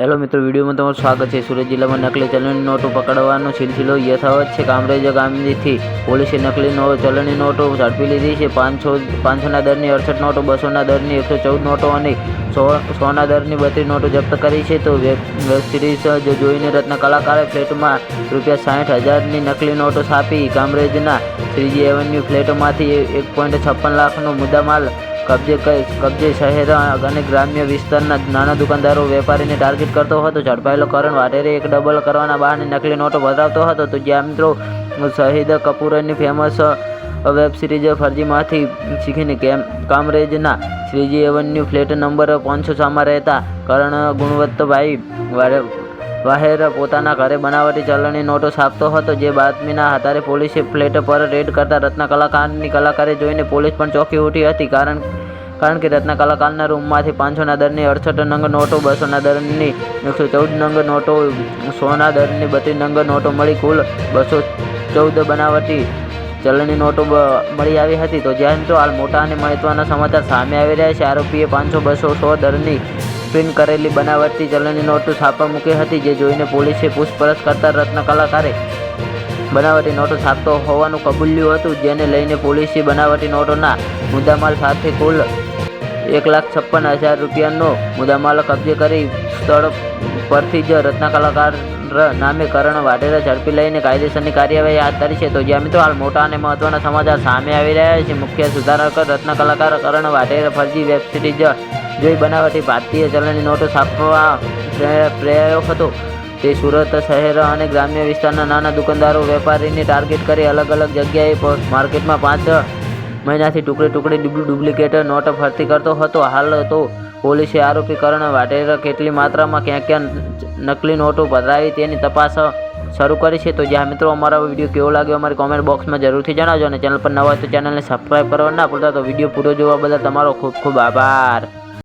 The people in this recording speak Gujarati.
હેલો મિત્રો, વિડીયોમાં તમારું સ્વાગત છે. સુરત જિલ્લામાં નકલી ચલણી નોટો પકડવાનો સિલસિલો યથાવત છે. કામરેજ ગામથી પોલીસે નકલી નો ચલણી નોટો ઝડપી લીધી છે. પાંચસો, પાંચસોના દરની અડસઠ નોટો, બસોના દરની એકસો ચૌદ નોટો અને સો, સોના દરની બત્રીસ નોટો જપ્ત કરી છે. તો વેબ સિરીઝ જોઈને રત્ન કલાકારે ફ્લેટમાં રૂપિયા સાઠ હજારની નકલી નોટો છાપી કામરેજના શ્રીજી એવન્યુ ફ્લેટમાંથી એક પોઈન્ટ છપ્પન લાખનો મુદ્દામાલ કબજે કબજે શહેર અને ગ્રામ્ય વિસ્તારના નાના દુકાનદારો વેપારીને ટાર્ગેટ કરતો હતો. ઝડપાયેલો કરણ વાટેરે એક ડબલ કરવાના બહાને નકલી નોટો વધાવતો હતો. તો જ્યાં મિત્રો શહીદ કપૂરની ફેમસ વેબ સિરીઝ ફરજીમાંથી શીખીને કેમ, કામરેજના શ્રીજી એવન્યુ ફ્લેટ નંબર પાંચસો સામાં રહેતા કરણ ગુણવત્તભાઈ વાહેર પોતાના ઘરે બનાવટી ચલણી નોટો છાપતો હતો, જે બાતમીના આધારે પોલીસે ફ્લેટ પર રેડ કરતા રત્ન કલાકારની કલાકારે જોઈને પોલીસ પણ ચોંકી ઉઠી હતી. કારણ કારણ કે રત્ન કલાકારના રૂમમાંથી પાંચસોના દરની અડસઠ નંગ નોટો બસોના દરની એકસો ચૌદ નંગ નોટો સોના દરની બત્રીસ નંગ નોટો મળી કુલ બસો ચૌદ બનાવટી ચલણી નોટો મળી આવી હતી. તો જ્યાં તો હાલ મોટા અને મહત્વના સમાચાર સામે આવી રહ્યા છે. આરોપીએ પાંચસો, બસો, સો દરની પ્રિન્ટ કરેલી બનાવટી ચલણી નોટો છાપા મૂકી હતી, જે જોઈને પોલીસે પૂછપરછ કરતા રત્ન કલાકારે બનાવટી નોટો છાપતો હોવાનું કબૂલ્યું હતું, જેને લઈને પોલીસે બનાવટી નોટોના મુદ્દામાલ સાથે કુલ એક લાખ છપ્પન હજાર રૂપિયાનો મુદ્દામાલ કબજે કરી સ્થળ પરથી જ રત્ન કલાકાર નામે કરણ વાઢેરા ઝડપી લઈને કાયદેસરની કાર્યવાહી હાથ ધરી છે. તો જ્યાં મિત્રો, હાલ મોટા અને મહત્વના સમાચાર સામે આવી રહ્યા છે. મુખ્ય સુધારક રત્ન કલાકાર કરણ વાઢેરા, ફરજી વેબ સિરીઝ જોઈ બનાવટી ભારતીય ચલણની નોટો છાપવા પ્રયોગ હતો. તે સુરત શહેર અને ગ્રામ્ય વિસ્તારના નાના દુકાનદારો વેપારીને ટાર્ગેટ કરી અલગ અલગ જગ્યાએ માર્કેટમાં પાંચ મહિનાથી ટુકડી ટુકડી ડુપ્લી ડુપ્લિકેટ નોટ ફરતી કરતો હતો. હાલ તો પોલીસે આરોપી કરણ વાઢેરા કેટલી માત્રામાં ક્યાં ક્યાં નકલી નોટો ભરાવી તેની તપાસ શરૂ કરી છે. તો જ્યાં મિત્રો, અમારો વીડિયો કેવો લાગ્યો અમારી કોમેન્ટ બોક્સમાં જરૂરથી જણાવજો અને ચેનલ પર નવા તો ચેનલને સબસ્ક્રાઈબ કરવા ના ભૂલતા. તો વીડિયો પૂરો જોવા બદલ તમારો ખૂબ ખૂબ આભાર.